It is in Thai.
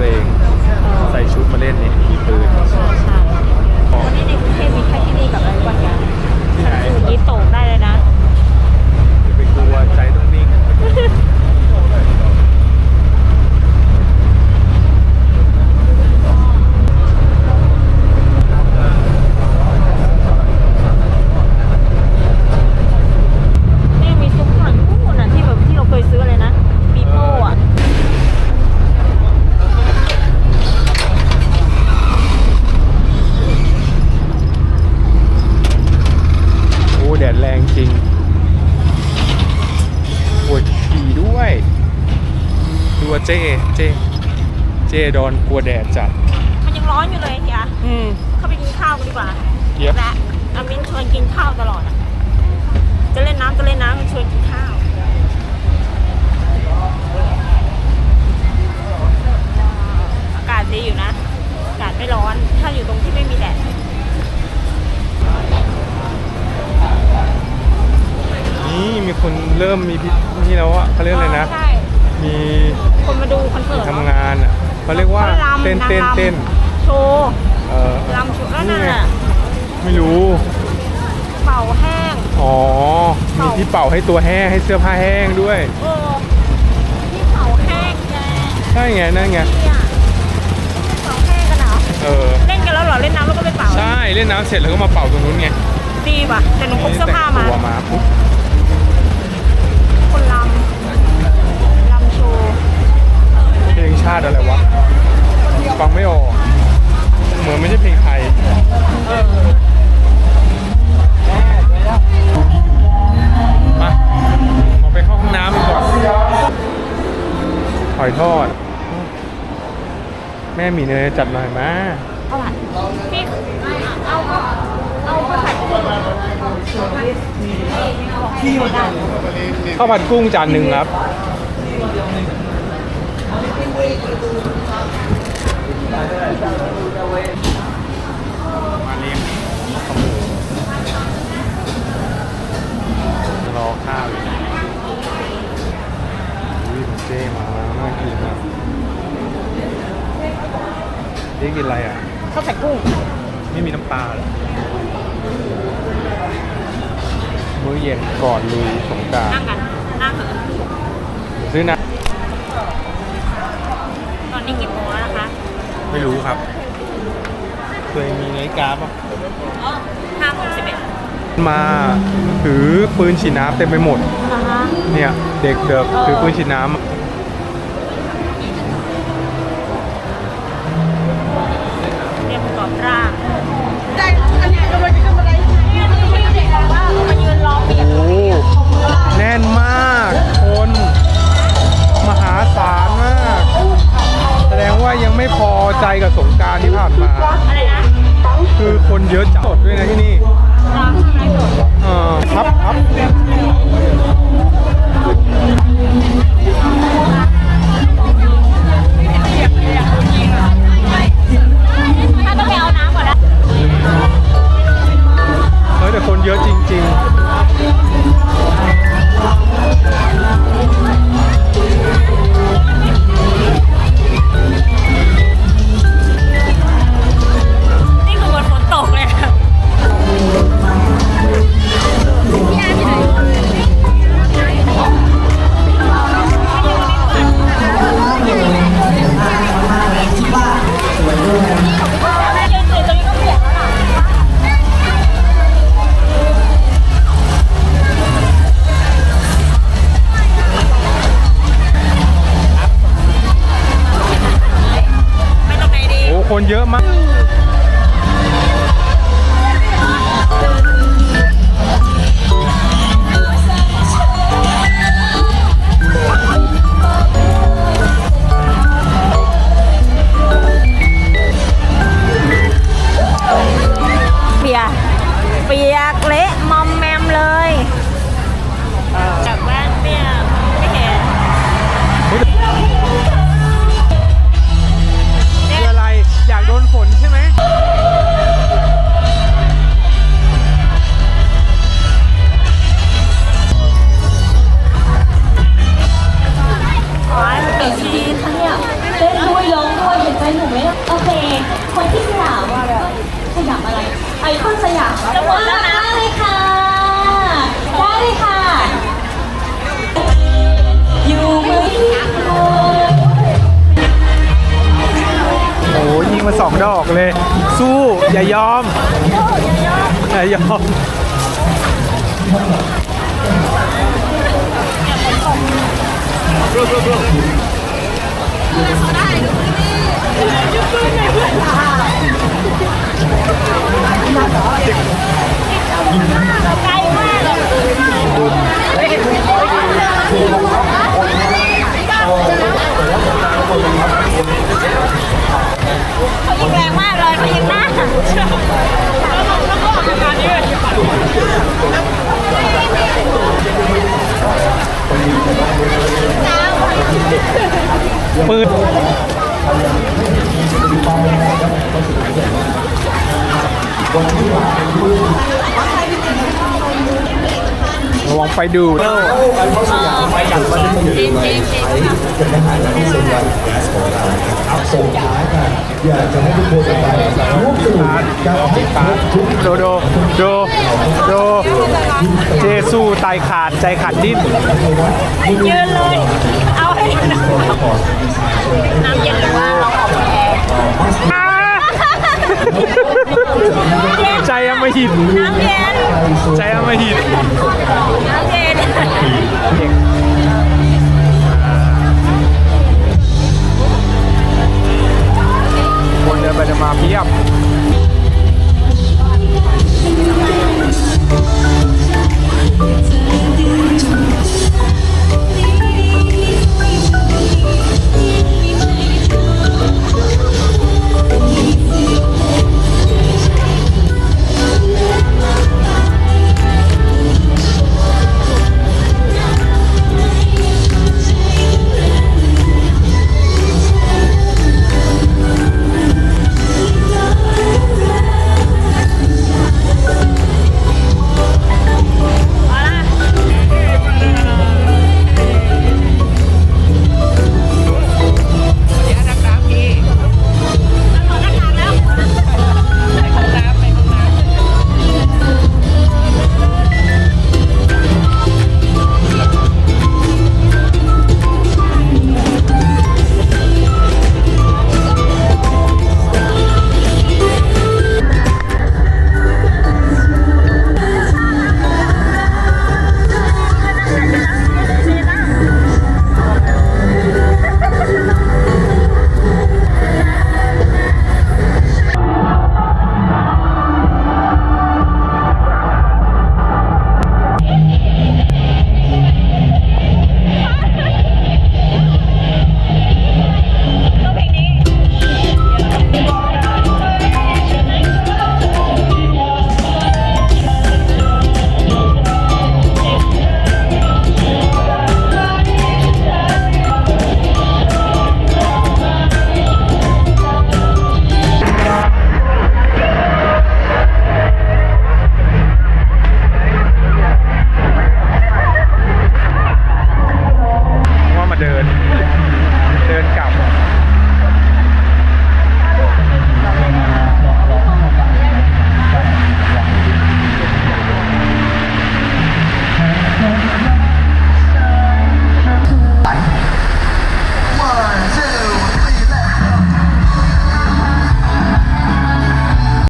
ัวเอง ใส่ชุดมาเล่นนี่มีปืนใอนนี้ในใกรุงเทพมีแค่ที่นี่กับอะไรบ้างอย่างที่ไหนนี้โตกได้เลยนะอย่ไปกลัวใจต้องนิ่ง จเจเจโดนกลัวแดดจัด มันยังร้อนอยู่เลยเฮียอืมเข้าไปกินข้าวกันดีกว่าเย็บและอามินชวนกินข้าวตลอดอะจะเล่นน้ำจะเล่นน้ำมันชวนกินข้าวอากาศดีอยู่นะอากาศไม่ร้อนถ้าอยู่ตรงที่ไม่มีแดดนี่มีคนเริ่มมีพินี่แล้วอะเขาเรียกอะไรนะใช่ มีคนมาดูคอนเสิร์ตทำงานอะเขาเรียกว่าขลำเต้นางเต้นรำเต้นโชว์เออลำโชว์แล้วนั่นไงน่ะไม่รู้เป่าแห้งอ๋อมีที่เป่าให้ตัวแห้งให้เสื้อผ้าแห้งด้วยเออที่เป่าแห้งแกใช่ไงนั่นไงเนี่ยเป่าแห้งกันเหรอเออเล่นกันแล้วเหรอเล่นน้ำแล้วก็ไปเป่าใช่เล่นน้ำเสร็จแล้วก็มาเป่าตรงนู้นไงดีป่ะแต่หนูพกเสื้อผ้ามาแต่งตัวมาปุ๊บ ชาติอะไรวะ ฟังไม่ออก เหมือนไม่ใช่เพลงไทยมาออกไปเข้าห้องน้ำก่อนหอยทอด แม่หมีเนยจัดหน่อยมาเอาผัดพี่เอาเอาเอาข้าวผัดข้าวผัดกุ้งจานหนึ่งครับ มาเลี้ยงขโมยรอข้าวอยู่อุ้ยเจมาน่ากินมากเจ๊กินอะไรอะ ข้าวผัดกุ้ง ไม่มีน้ำปลาเหรอมื้อเย็นก่อนลุยสงกรารนั่งกัน นั่งเถอะซื้อนะ นนี้กี่โมงแล้วนะคะไม่รู้ครับ เคยมีนาฬิกาปะอ๋อห้าโมงสิบเอ็ดมาถือปืนฉีดน้ำเต็มไปหมดอ่าฮะเนี่ย เด็กเด็กถือปืนฉีดน้ำ เยอะจัดด้วยนะที่นี่ร้านข้างในสดเออครับครับถ้าต้องไปเอาน้ำก่อนนะเฮ้ยแต่คนเยอะจริงนี่ คนเยอะมาก อย่ายอม อย่ายอม ปืนระวังไฟดูดส่งท้ายกันอยากจะให้ทุกคนไปร่วมสนุกกับให้ครบทุกโดโดโดโดเจสู้ตายขาดใจขาดดิ้นยืนเลย น้ำเย็นหรือว่าเราออกแอร์ใจอำมหิตน้ำเย็นใจอำมหิตน้ำเย็นคนเดินไปเดินมาเพียบ